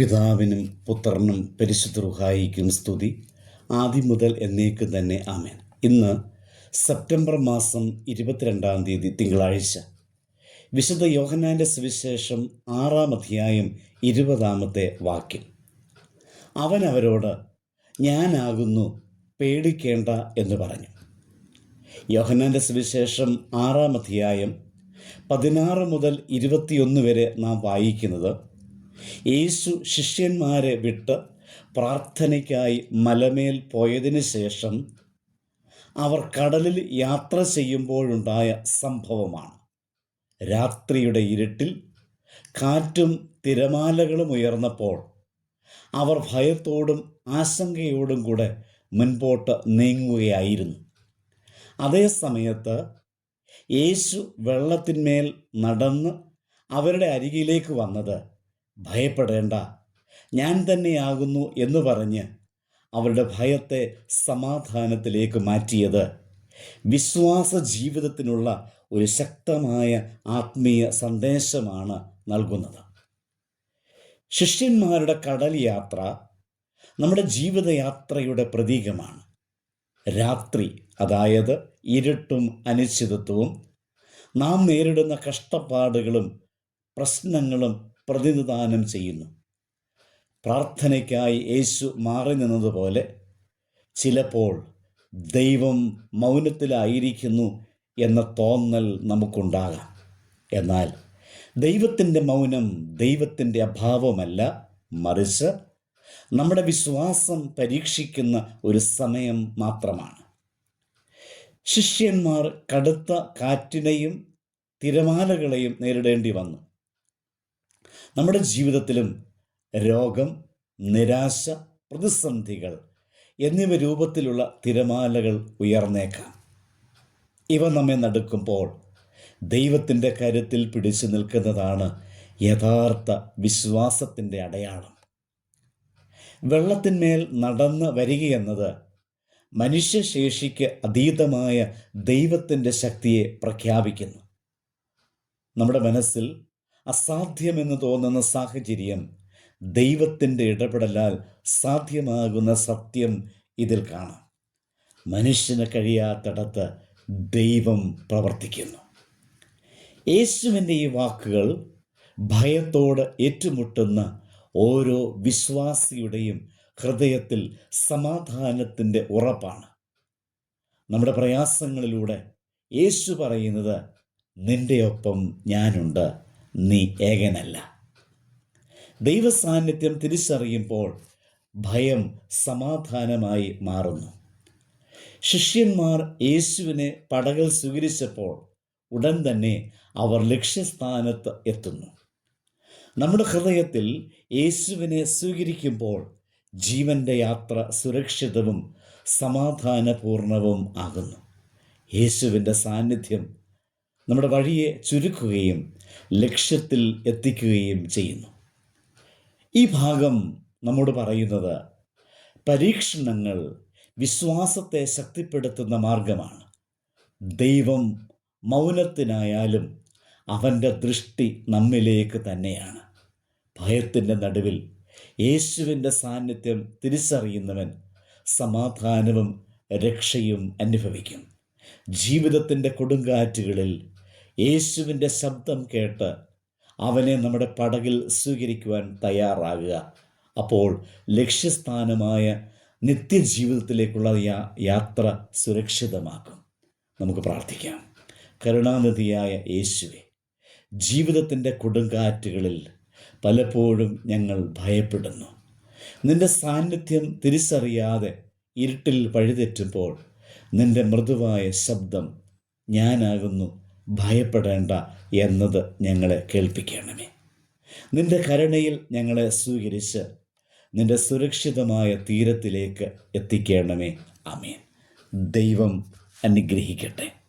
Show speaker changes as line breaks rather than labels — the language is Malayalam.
പിതാവിനും പുത്രനും പരിശുദ്ധ റുഹായിക്കും സ്തുതി. ആദ്യം മുതൽ എന്നേക്കും തന്നെ ആമേൻ. ഇന്ന് സെപ്റ്റംബർ മാസം ഇരുപത്തിരണ്ടാം തീയതി തിങ്കളാഴ്ച. വിശുദ്ധ യോഹനാന്റെ സുവിശേഷം ആറാം അധ്യായം ഇരുപതാമത്തെ വാക്യം. അവൻ അവരോട് ഞാനാകുന്നു പേടിക്കേണ്ട എന്ന് പറഞ്ഞു. യോഹനാന്റെ സുവിശേഷം ആറാം അധ്യായം പതിനാറ് മുതൽ ഇരുപത്തിയൊന്ന് വരെ നാം വായിക്കുന്നത് യേശു ശിഷ്യന്മാരെ വിട്ട് പ്രാർത്ഥനയ്ക്കായി മലമേൽ പോയതിന് ശേഷം അവർ കടലിൽ യാത്ര ചെയ്യുമ്പോഴുണ്ടായ സംഭവമാണ്. രാത്രിയുടെ ഇരുട്ടിൽ കാറ്റും തിരമാലകളും ഉയർന്നപ്പോൾ അവർ ഭയത്തോടും ആശങ്കയോടും കൂടെ മുൻപോട്ട് നീങ്ങുകയായിരുന്നു. അതേ സമയത്ത് യേശു വെള്ളത്തിന്മേൽ നടന്ന് അവരുടെ അരികിലേക്ക് വന്നത് ഭയപ്പെടേണ്ട. ഞാൻ തന്നെയാകുന്നു എന്ന് പറഞ്ഞ് അവരുടെ ഭയത്തെ സമാധാനത്തിലേക്ക് മാറ്റിയത്. വിശ്വാസ ജീവിതത്തിനുള്ള ഒരു ശക്തമായ ആത്മീയ സന്ദേശമാണ് നൽകുന്നത്. ശിഷ്യന്മാരുടെ കടൽ യാത്ര നമ്മുടെ ജീവിതയാത്രയുടെ പ്രതീകമാണ്. രാത്രി അതായത് ഇരുട്ടും അനിശ്ചിതത്വവും നാം നേരിടുന്ന കഷ്ടപ്പാടുകളും പ്രശ്നങ്ങളും പ്രതിനിധാനം ചെയ്യുന്നു. പ്രാർത്ഥനയ്ക്കായി യേശു മാറി നിന്നതുപോലെ ചിലപ്പോൾ ദൈവം മൗനത്തിലായിരിക്കുന്നു എന്ന തോന്നൽ നമുക്കുണ്ടാകാം. എന്നാൽ ദൈവത്തിന്റെ മൗനം ദൈവത്തിന്റെ അഭാവമല്ല. മറിച്ച് നമ്മുടെ വിശ്വാസം പരീക്ഷിക്കുന്ന ഒരു സമയം മാത്രമാണ്. ശിഷ്യന്മാർ കടുത്ത കാറ്റിനെയും തിരമാലകളെയും നേരിടേണ്ടി വന്നു. നമ്മുടെ ജീവിതത്തിലും രോഗം നിരാശ പ്രതിസന്ധികൾ എന്നിവ രൂപത്തിലുള്ള തിരമാലകൾ ഉയർന്നേക്കാം. ഇവ നമ്മെ നടുക്കുമ്പോൾ ദൈവത്തിന്റെ കരുത്തിൽ പിടിച്ചു നിൽക്കുന്നതാണ് യഥാർത്ഥ വിശ്വാസത്തിന്റെ അടയാളം. വെള്ളത്തിന്മേൽ നടന്ന് വരികയെന്നത് മനുഷ്യശേഷിക്ക് അതീതമായ ദൈവത്തിന്റെ ശക്തിയെ പ്രഖ്യാപിക്കുന്നു. നമ്മുടെ മനസ്സിൽ അസാധ്യമെന്ന് തോന്നുന്ന സാഹചര്യം ദൈവത്തിന്റെ ഇടപെടലാൽ സാധ്യമാകുന്ന സത്യം ഇതിൽ കാണാം. മനുഷ്യന് കഴിയാത്തിടത്ത് ദൈവം പ്രവർത്തിക്കുന്നു. യേശുവിന്റെ ഈ വാക്കുകൾ ഭയത്തോട് ഏറ്റുമുട്ടുന്ന ഓരോ വിശ്വാസിയുടെയും ഹൃദയത്തിൽ സമാധാനത്തിന്റെ ഉറപ്പാണ്. നമ്മുടെ പ്രയാസങ്ങളിലൂടെ യേശു പറയുന്നത് നിന്റെ ഒപ്പം ഞാനുണ്ട്. നീ ഏകനല്ല. ദൈവസാന്നിധ്യം തിരിച്ചറിയുമ്പോൾ ഭയം സമാധാനമായി മാറുന്നു. ശിഷ്യന്മാർ യേശുവിനെ പടകൾ സ്വീകരിച്ചപ്പോൾ ഉടൻ തന്നെ അവർ ലക്ഷ്യസ്ഥാനത്ത് എത്തുന്നു. നമ്മുടെ ഹൃദയത്തിൽ യേശുവിനെ സ്വീകരിക്കുമ്പോൾ ജീവന്റെ യാത്ര സുരക്ഷിതവും സമാധാനപൂർണവും ആകുന്നു. യേശുവിന്റെ സാന്നിധ്യം നമ്മുടെ വഴിയെ ചുരുക്കുകയും ലക്ഷ്യത്തിൽ എത്തിക്കുകയും ചെയ്യുന്നു. ഈ ഭാഗം നമ്മോട് പറയുന്നത് പരീക്ഷണങ്ങൾ വിശ്വാസത്തെ ശക്തിപ്പെടുത്തുന്ന മാർഗമാണ്. ദൈവം മൗനത്തിനായാലും അവന്റെ ദൃഷ്ടി നമ്മിലേക്ക് തന്നെയാണ്. ഭയത്തിന്റെ നടുവിൽ യേശുവിന്റെ സാന്നിധ്യം തിരിച്ചറിയുന്നവൻ സമാധാനവും രക്ഷയും അനുഭവിക്കും. ജീവിതത്തിന്റെ കൊടുങ്കാറ്റുകളിൽ യേശുവിന്റെ ശബ്ദം കേട്ട് അവനെ നമ്മുടെ പടകിൽ സ്വീകരിക്കുവാൻ തയ്യാറാകുക. അപ്പോൾ ലക്ഷ്യസ്ഥാനമായ നിത്യജീവിതത്തിലേക്കുള്ള യാ യാത്ര സുരക്ഷിതമാക്കും. നമുക്ക് പ്രാർത്ഥിക്കാം. കരുണാനിധിയായ യേശുവെ ജീവിതത്തിന്റെ കൊടുങ്കാറ്റുകളിൽ പലപ്പോഴും ഞങ്ങൾ ഭയപ്പെടുന്നു. നിന്റെ സാന്നിധ്യം തിരിച്ചറിയാതെ ഇരുട്ടിൽ വഴിതെറ്റുമ്പോൾ നിന്റെ മൃദുവായ ശബ്ദം ഞാനാകുന്നു. ഭയപ്പെടേണ്ട എന്നത് ഞങ്ങളെ കേൾപ്പിക്കണമേ. നിന്റെ കരുണയിൽ ഞങ്ങളെ സ്വീകരിച്ച് നിന്റെ സുരക്ഷിതമായ തീരത്തിലേക്ക് എത്തിക്കണമേ. അമേൻ ദൈവം അനുഗ്രഹിക്കട്ടെ.